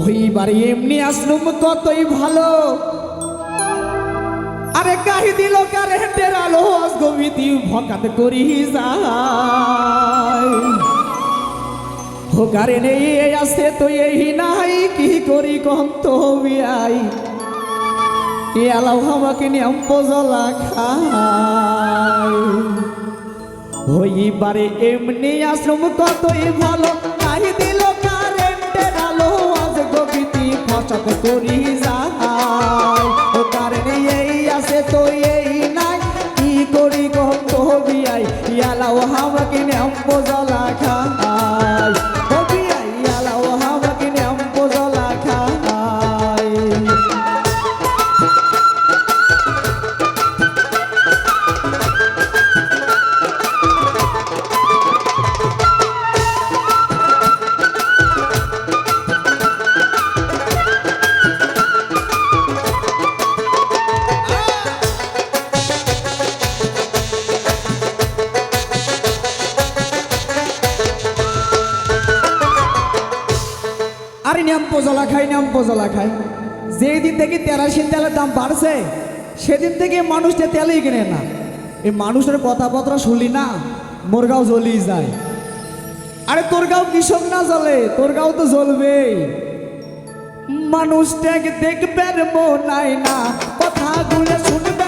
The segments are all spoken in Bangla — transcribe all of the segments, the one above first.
ওইবার এমনি আসলুম কতই ভালো। আরে কাহি দিল কারেন্টের আলো গবিতি ভকাত করি যায়। ও কারেন্ট এই আসে তো এই নাই, কি করি কম তো বিয়াই এলাও আমাকে নিয়ম পজলা খায়। হইবারে এমনি আশ্রম কতই ভালো ফসক করি যায়। ও কারণে এই আছে তো এই নাই। কি করি কম কত বিয়াই? ইয়ালাও হামাকে নিয়ম জ্বলা খায়। আরে নিয়ম পজলা খাই নিয়ম পজলা খাই যেই দিন থেকে তেরাশি তেলের দাম বাড়ছে, সেদিন থেকে মানুষটা তেলই কিনে না। এই মানুষের কথাবার্তা শুনলি না, মোর গাও জ্বলি যায়। আরে তোর গাও কৃষক না জ্বলে? তোর গাও তো জ্বলবেই। মানুষটাকে দেখবেন মনাই না, কথাগুলো শুনবেন মনাই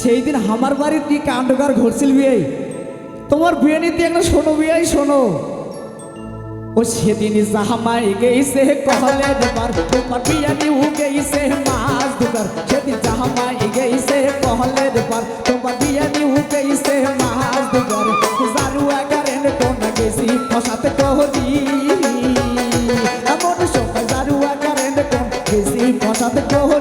সেই দিন আমার বাড়ির কি কাণ্ডকার ঘটছিল বিয়ে? তোমার বিয়ে নিতে একটা শোনো বিয়ে শোনো। ও সেদিন জাহামাই গেইছে, কহলে দেবার তোমার বিয়ে নিউ গেইছে, মাছ দুবার সেদিন জাহামাই গেইছে, কহলে দেবার তোমার বিয়ে মাছ আগারেন কোন গেছি ফসাতে কহলি। এমন সময় জারু আগারেন কোন গেছি ফসাতে কহলি।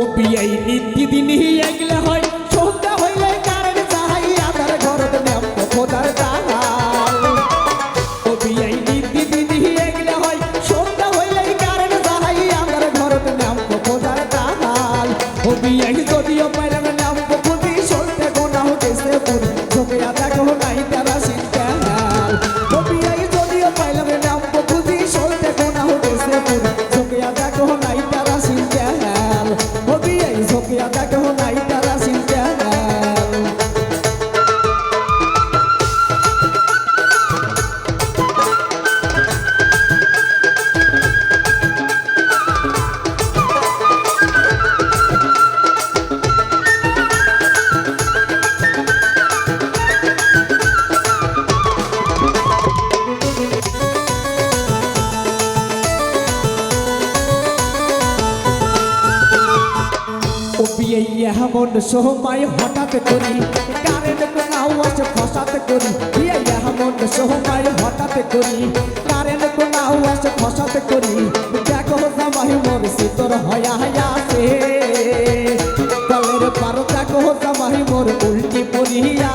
ও বিয়াই নিত্যদিন এগলে হয়, সন্ধ্যা হইলে কারেন্ট চাহাই আধার ঘরত নেম খোদার জাহাল ও বিয়াই নিত্যদিন এগলে হয়, সন্ধ্যা হইলে কারেন্ট চাহাই আধার ঘরত নেম খোদার জাহাল ও বিয়াই যদিও পাইলাম নাম পুতি সলতে গোনা হতেছে পুরি বিয়ে এমন সময় হঠাৎ করি কারেন্ট কোন আওয়াজ ফসাত করি। এই এমন সময় হঠাৎ করি কারেন্ট কোন আওয়াজ ফসাত করি। দেখো জামাই মোর শীতর হয়া আছে। কলের পার দেখো জামাই মোর উল্টি পরি দিয়া